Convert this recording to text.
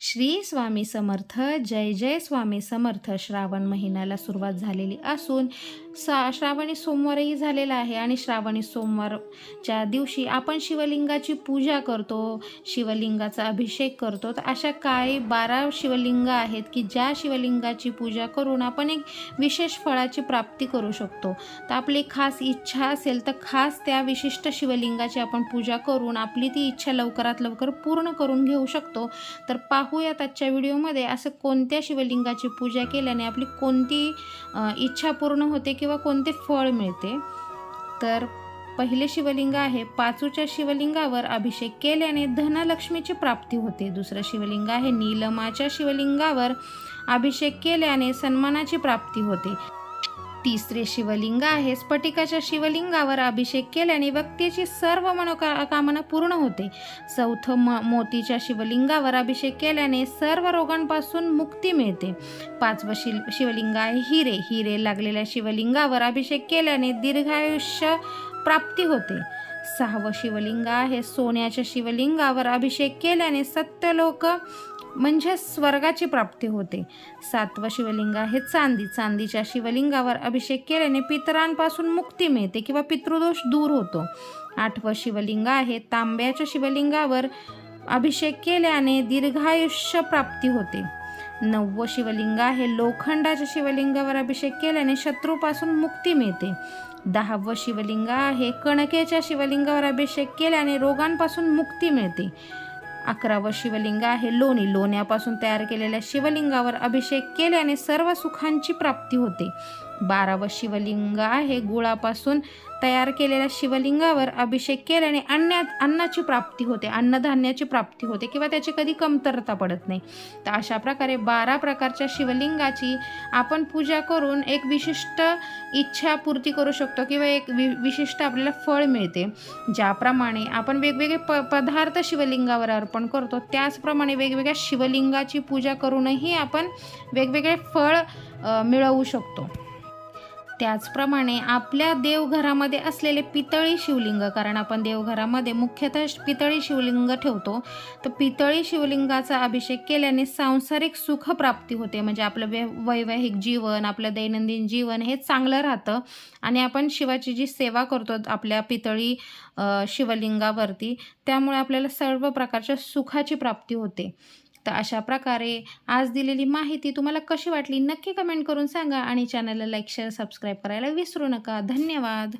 श्री स्वामी समर्थ जय जय स्वामी समर्थ श्रावण महिन्याला सुरुवात झालेली असून सा श्रावणी सोमवारही झालेला आहे आणि श्रावणी सोमवारच्या दिवशी आपण शिवलिंगाची पूजा करतो शिवलिंगाचा अभिषेक करतो. तर अशा काही बारा शिवलिंग आहेत की ज्या शिवलिंगाची पूजा करून आपण एक विशेष फळाची प्राप्ती करू शकतो. तर आपली खास इच्छा असेल तर खास त्या विशिष्ट शिवलिंगाची आपण पूजा करून आपली ती इच्छा लवकरात लवकर पूर्ण करून घेऊ शकतो. तर पाहूयात आजच्या व्हिडिओमध्ये असं कोणत्या शिवलिंगाची पूजा केल्याने आपली कोणती इच्छा पूर्ण होते किंवा कोणते फळ मिळते? तर पहिले शिवलिंग आहे पाचूच्या शिवलिंगावर अभिषेक केल्याने धनलक्ष्मीची प्राप्ती होते. दुसरं शिवलिंग आहे नीलमाच्या शिवलिंगावर अभिषेक केल्याने सन्मानाची प्राप्ती होते. तिसरे शिवलिंग आहे. स्फटिकाच्या शिवलिंगावर अभिषेक केल्याने व्यक्तीची सर्व मनोकामना पूर्ण होते. चौथं म मोतीच्या शिवलिंगावर अभिषेक केल्याने सर्व रोगांपासून मुक्ती मिळते. पाचवं शिल शिवलिंग आहे हिरे. हिरे लागलेल्या शिवलिंगावर अभिषेक केल्याने दीर्घायुष्य प्राप्ती होते. सहावं शिवलिंग आहे. सोन्याच्या शिवलिंगावर अभिषेक केल्याने सत्यलोक म्हणजे स्वर्गाची प्राप्ती होते. सातवं शिवलिंग आहे चांदी. चांदीच्या शिवलिंगावर अभिषेक केल्याने पितरांपासून मुक्ती मिळते किंवा पितृदोष दूर होतो. आठवं शिवलिंग आहे तांब्याच्या शिवलिंगावर अभिषेक केल्याने दीर्घायुष्य प्राप्ती होते. नववं शिवलिंग आहे. लोखंडाच्या शिवलिंगावर अभिषेक केल्याने शत्रूपासून मुक्ती मिळते. दहावं शिवलिंग आहे. कणकेच्या शिवलिंगावर अभिषेक केल्याने रोगांपासून मुक्ती मिळते. अकरावं शिवलिंग आहे. लोणी लोण्यापासून तयार केलेल्या शिवलिंगावर अभिषेक केल्याने सर्व सुखांची प्राप्ती होते. बारावं शिवलिंग आहे. गुळापासून तयार केलेल्या शिवलिंगावर अभिषेक केल्याने अन्ना अन्नाची प्राप्ती होते. अन्नधान्याची प्राप्ती होते किंवा त्याची कधी कमतरता पडत नाही. तर अशा प्रकारे बारा प्रकारच्या शिवलिंगाची आपण पूजा करून एक विशिष्ट इच्छा पूर्ती करू शकतो किंवा एक वि विशिष्ट आपल्याला फळ मिळते. ज्याप्रमाणे आपण वेगवेगळे प पदार्थ शिवलिंगावर अर्पण करतो त्याचप्रमाणे वेगवेगळ्या शिवलिंगाची पूजा करूनही आपण वेगवेगळे फळ मिळवू शकतो. त्याचप्रमाणे आपल्या देवघरामध्ये असलेले पितळी शिवलिंग कारण आपण देवघरामध्ये मुख्यतः पितळी शिवलिंग ठेवतो तर पितळी शिवलिंगाचा अभिषेक केल्याने सांसारिक सुखप्राप्ती होते. म्हणजे आपलं वै वैवाहिक जीवन आपलं दैनंदिन जीवन हे चांगलं राहतं. आणि आपण शिवाची जी सेवा करतो आपल्या पितळी शिवलिंगावरती त्यामुळे आपल्याला सर्व प्रकारच्या सुखाची प्राप्ती होते. तर अशा प्रकारे आज दिलेली माहिती तुम्हाला कशी वाटली नक्की कमेंट करून सांगा आणि चॅनलला लाईक शेअर सबस्क्राईब करायला विसरू नका. धन्यवाद.